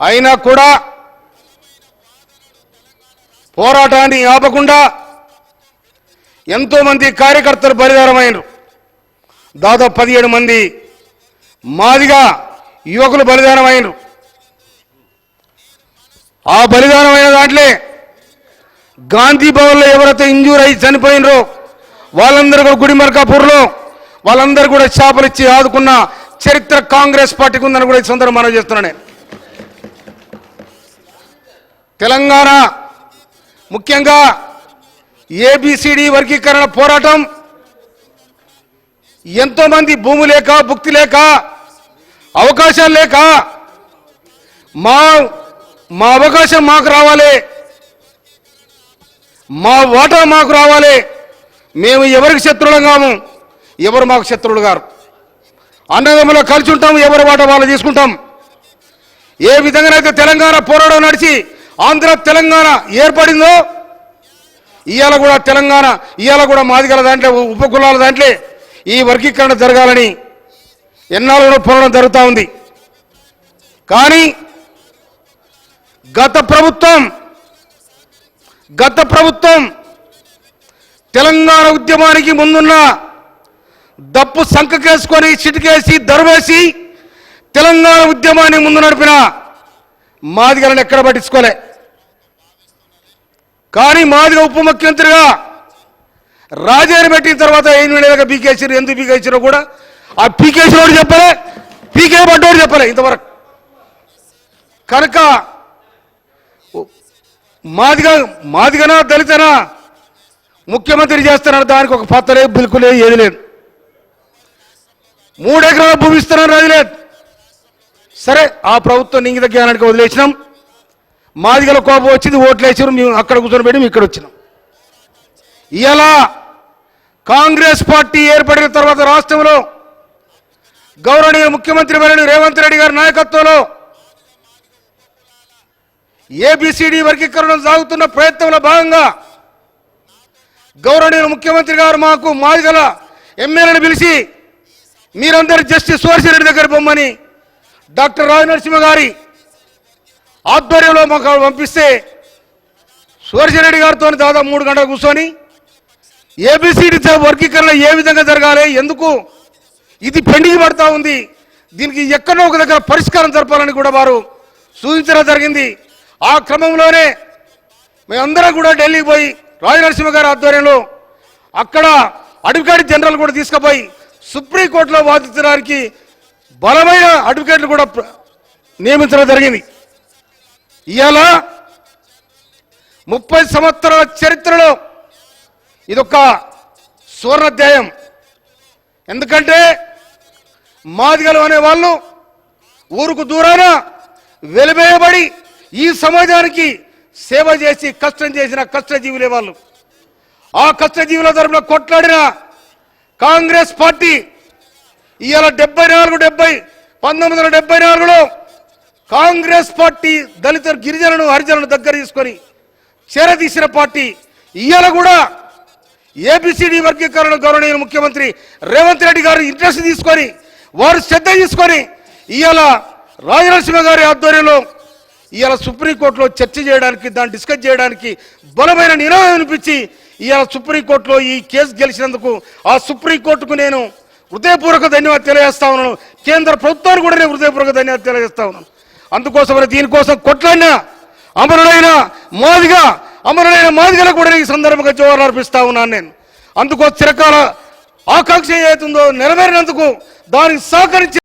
అయినా కూడా పోరాటాన్ని ఆపకుండా ఎంతోమంది కార్యకర్తలు బలిదానమైనరు దాదాపు పదిహేడు మంది మాదిగా యువకులు బలిదానమైనరు ఆ బలిదానమైన దాంట్లో గాంధీ భవన్లో ఎవరైతే ఇంజూర్ అయి చనిపోయినరో వాళ్ళందరూ కూడా గుడిమర్కాపూర్లో వాళ్ళందరూ కూడా చేపలు ఇచ్చి ఆదుకున్న చరిత్ర కాంగ్రెస్ పార్టీకి ఉందని కూడా ఈ సందర్భం మనం చేస్తున్నాను నేను. తెలంగాణ. ముఖ్యంగా ఏబిసిడి వర్గీకరణ పోరాటం. ఎంతోమంది భూమి లేక భుక్తి లేక అవకాశాలు లేక మా మా అవకాశం మాకు రావాలి. మా వాటా మాకు రావాలి. మేము ఎవరికి శత్రువులం కాము? ఎవరు మాకు శత్రువులు గారు? అన్నదమ్ములో కలిసి ఉంటాం ఎవరి వాటా వాళ్ళు తీసుకుంటాం. ఏ విధంగానైతే తెలంగాణ పోరాటం నడిచి ఆంధ్ర తెలంగాణ ఏర్పడిందో ఇవాళ కూడా తెలంగాణ ఇవాళ కూడా మాదిగల దాంట్లో ఉపకులాల దాంట్లో ఈ వర్గీకరణ జరగాలని ఎన్నాళ్ళు కూడా జరుగుతూ ఉంది. కానీ గత ప్రభుత్వం గత ప్రభుత్వం తెలంగాణ ఉద్యమానికి ముందున్న దప్పు సంకకేసుకొని చిటికేసి దరువేసి తెలంగాణ ఉద్యమాన్ని ముందు నడిపిన మాదిగలను ఎక్కడ పట్టించుకోలే. కానీ మాదిరి ఉప ముఖ్యమంత్రిగా రాజేని పెట్టిన తర్వాత ఏం విడగా పీకేసారు ఎందుకు పీకేసారో కూడా ఆ పీకేసినోడు చెప్పలే పీకే పడ్డోడు చెప్పలే ఇంతవరకు. కనుక మాదిగా మాదిగనా దళితనా? ముఖ్యమంత్రి చేస్తున్నారు దానికి ఒక పత్రలే బిల్కులే ఏది లేదు. మూడు ఎకరాల భూమి ఇస్తున్నారు అది లేదు. సరే ఆ ప్రభుత్వం నింగిత జ్ఞానానికి వదిలేసినాం. మాదిగల కోపం వచ్చింది ఓట్లేసారు మేము అక్కడ కూర్చొని పెట్టి మేము ఇక్కడ వచ్చినాం. ఇలా కాంగ్రెస్ పార్టీ ఏర్పడిన తర్వాత రాష్ట్రంలో గౌరవనీయ ముఖ్యమంత్రి వర్యులు రేవంత్ రెడ్డి గారి నాయకత్వంలో ఏబిసిడి వర్గీకరణ సాగుతున్న ప్రయత్నంలో భాగంగా గౌరవనీయ ముఖ్యమంత్రి గారు మాకు మాదిగల ఎమ్మెల్యేను పిలిచి మీరందరూ జస్టిస్ సువర్సిరెడ్డి దగ్గర బొమ్మని డాక్టర్ రాజనరసింహ గారి ఆధ్వర్యంలో మాకు పంపిస్తే సూర్యరెడ్డి గారితో దాదాపు మూడు గంటలు కూర్చొని ఏబిసిడి వర్గీకరణ ఏ విధంగా జరగాలి ఎందుకు ఇది పెండింగ్ పడతా ఉంది దీనికి ఎక్కడో ఒక దగ్గర పరిష్కారం జరపాలని కూడా వారు సూచించడం జరిగింది. ఆ క్రమంలోనే మేమందరం కూడా ఢిల్లీకి పోయి రాజనరసింహ గారి ఆధ్వర్యంలో అక్కడ అడ్వకేట్ జనరల్ కూడా తీసుకుపోయి సుప్రీంకోర్టులో వాదించడానికి బలమైన అడ్వకేట్లు కూడా నియమించడం జరిగింది. ఇవాళ ముప్పై సంవత్సరాల చరిత్రలో ఇదొక సువర్ణాధ్యాయం. ఎందుకంటే మాదిగలు అనే వాళ్ళు ఊరుకు దూరాన వెలివేయబడి ఈ సమాజానికి సేవ చేసి కష్టం చేసిన కష్టజీవులే వాళ్ళు. ఆ కష్టజీవుల తరపున కొట్లాడిన కాంగ్రెస్ పార్టీ ఇవాళ డెబ్బై నాలుగు డెబ్బై పంతొమ్మిది వందల డెబ్బై నాలుగులో కాంగ్రెస్ పార్టీ దళిత గిరిజనులను హరిజనులను దగ్గర తీసుకొని చేరదీసిన పార్టీ. ఇవాళ కూడా ఏబిసిడి వర్గీకరణ గౌరవనీయ ముఖ్యమంత్రి రేవంత్ రెడ్డి గారు ఇంట్రెస్ట్ తీసుకొని వారు శ్రద్ధ తీసుకొని ఇవాళ రాజనరసింహ గారి ఆధ్వర్యంలో ఇవాళ సుప్రీంకోర్టులో చర్చ చేయడానికి దాన్ని డిస్కస్ చేయడానికి బలమైన నినాదం వినిపించి ఇవాళ సుప్రీంకోర్టులో ఈ కేసు గెలిచినందుకు ఆ సుప్రీంకోర్టుకు నేను హృదయపూర్వక ధన్యవాదాలు తెలియజేస్తా ఉన్నాను. కేంద్ర ప్రభుత్వానికి కూడా నేను హృదయపూర్వక ధన్యవాదాలు తెలియజేస్తా ఉన్నాను. అందుకోసమని దీనికోసం కొట్లాడిన అమరుడైన మాదిగా అమరుడైన మాదిగలకు కూడా ఈ సందర్భంగా జోహార్లు అర్పిస్తా ఉన్నాను నేను. అందుకో చిరకాల ఆకాంక్ష ఏదైతుందో నెరవేరినందుకు దానికి సహకరించి